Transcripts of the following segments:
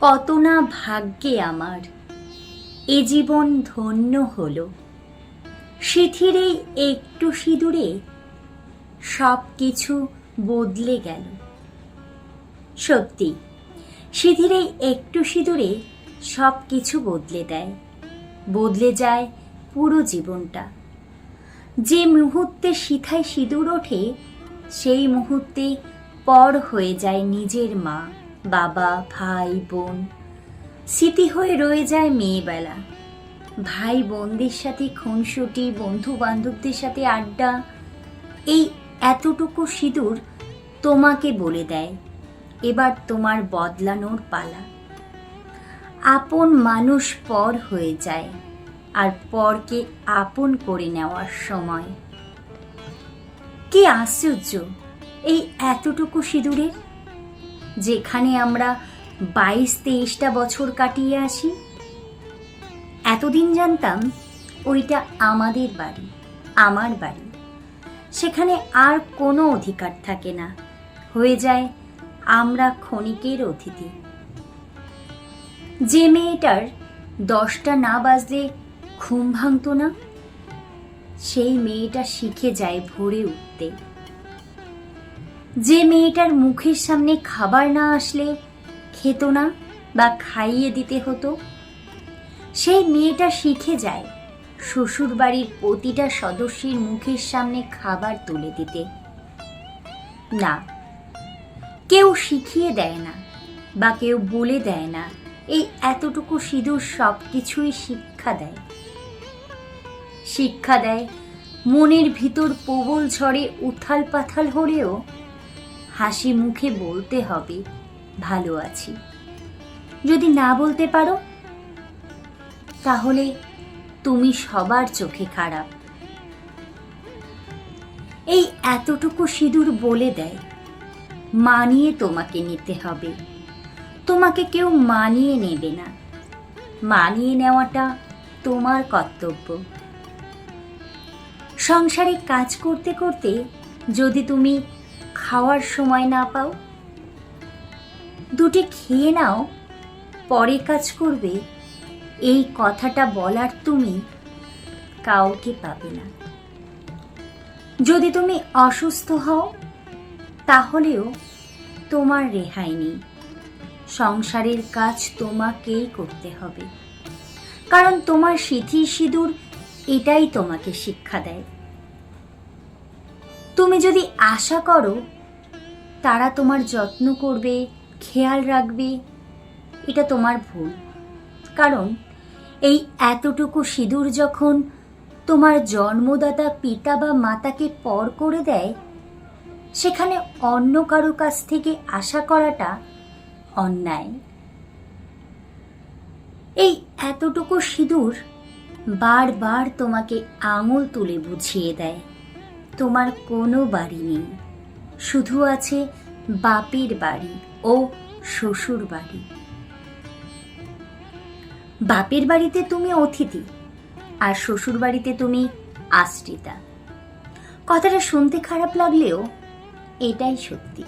কত না ভাগ্যে আমার। এ জীবন ধন্য হল। সিথির এই একটু সিঁদুরে সব কিছু বদলে গেল। সত্যি সিঁথির এই একটু সিঁদুরে সব কিছু বদলে দেয়। বদলে যায় পুরো জীবনটা। যে মুহূর্তে সিথায় সিঁদুর ওঠে, সেই মুহূর্তে পর হয়ে যায় নিজের মা। বাবা, ভাই, বোন। স্মৃতি হয়ে রয়ে যায় মেয়েবেলা। ভাই বোনদের সাথে, খুনসুটি বন্ধু বান্ধবদের সাথে আড্ডা, এই এতটুকু সিঁদুর তোমাকে বলে দেয়। এবার তোমার বদলানোর পালা। আপন মানুষ পর হয়ে যায়, আর পরকে আপন করে নেওয়ার সময়। কি আশ্চর্য, এই এতটুকু সিঁদুরের যেখানে আমরা বাইশ, তেইশটা বছর কাটিয়ে আসি। এতদিন জানতাম ওইটা আমাদের বাড়ি, আমার বাড়ি। সেখানে আর কোনো অধিকার থাকে না। হয়ে যায় আমরা ক্ষণিকের অতিথি। যে মেয়েটার দশটা না বাজলে ঘুম ভাঙতো না, সেই মেয়েটা শিখে যায় ভোরে উঠতে। যে মেয়েটার মুখের সামনে খাবার না আসলে খেত না বা খাইয়ে দিতে হতো, সেই মেয়েটা শিখে যায় শ্বশুর বাড়ির প্রতিটা সদস্যের মুখের সামনে খাবার তুলে দিতে। না, কেউ শিখিয়ে দেয় না বা কেউ বলে দেয় না, এই এতটুকু সিঁদুর সব কিছুই শিক্ষা দেয়। শিক্ষা দেয় মনের ভিতর প্রবল ঝড়ে উথাল পাথাল হলেও হাসি মুখে বলতে হবে, ভালো আছি। যদি না বলতে পারো, তাহলে তুমি সবার চোখে খারাপ। এই এতটুকু সিঁদুর বলে দেয়, মানিয়ে তোমাকে নিতে হবে। তোমাকে কেউ মানিয়ে নেবে না। মানিয়ে নেওয়াটা তোমার কর্তব্য। সংসারে কাজ করতে করতে যদি তুমি খাওয়ার সময় না পাও? দুটি খেয়ে নাও, পরে কাজ করবে। এই কথাটা বলার তুমি কাউকে পাবে না। যদি তুমি অসুস্থ হও, তাহলেও তোমার রেহাই নেই। সংসারের কাজ তোমাকেই করতে হবে। কারণ তোমার সিথি সিঁদুর এটাই তোমাকে শিক্ষা দেয়। তুমি যদি আশা করো, তারা তোমার যত্ন করবে, খেয়াল রাখবে, এটা তোমার ভুল। কারণ এই এতটুকু সিঁদুর যখন তোমার জন্মদাতা পিতা বা মাতাকে পর করে দেয়, সেখানে অন্য কারও কাছ থেকে আশা করাটা অন্যায়। এই এতটুকু সিঁদুর বারবার তোমাকে আঙুল তুলে বুঝিয়ে দেয়। তোমার কোনো বাড়ি নেই। শুধু আছে বাপের বাড়ি ও শ্বশুর বাড়ি। বাপের বাড়িতে তুমি অতিথি আর শ্বশুর বাড়িতে তুমি আশ্রিতা। কথাটা শুনতে খারাপ লাগলেও এটাই সত্যি।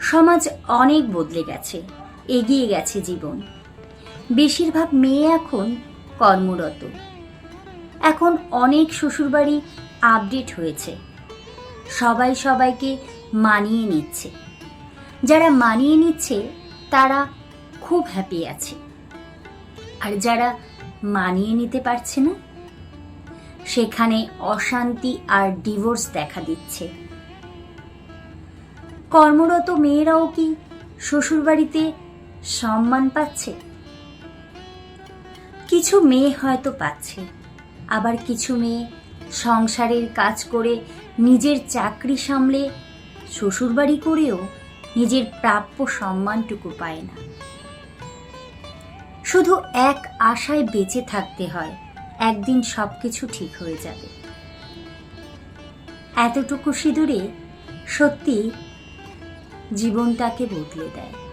সমাজ অনেক বদলে গেছে, এগিয়ে গেছে জীবন। বেশিরভাগ মেয়ে এখন কর্মরত। এখন অনেক শ্বশুরবাড়ি আপডেট হয়েছে। সবাই সবাইকে মানিয়ে নিচ্ছে। যারা মানিয়ে নিচ্ছে, তারা খুব হ্যাপি আছে। আর যারা মানিয়ে নিতে পারছে না, সেখানে অশান্তি আর ডিভোর্স দেখা দিচ্ছে। কর্মরত মেয়েরাও কি শ্বশুরবাড়িতে সম্মান পাচ্ছে? কিছু মেয়ে হয়তো পাচ্ছে। আবার কিছু মেয়ে সংসারের কাজ করে নিজের চাকরি সামলে শ্বশুরবাড়ি করেও নিজের প্রাপ্য সম্মানটুকু পায় না। শুধু এক আশায় বেঁচে থাকতে হয়, একদিন সব কিছু ঠিক হয়ে যাবে। এতটুকু সিঁদুরে সত্যি জীবনটাকে বদলে দেয়।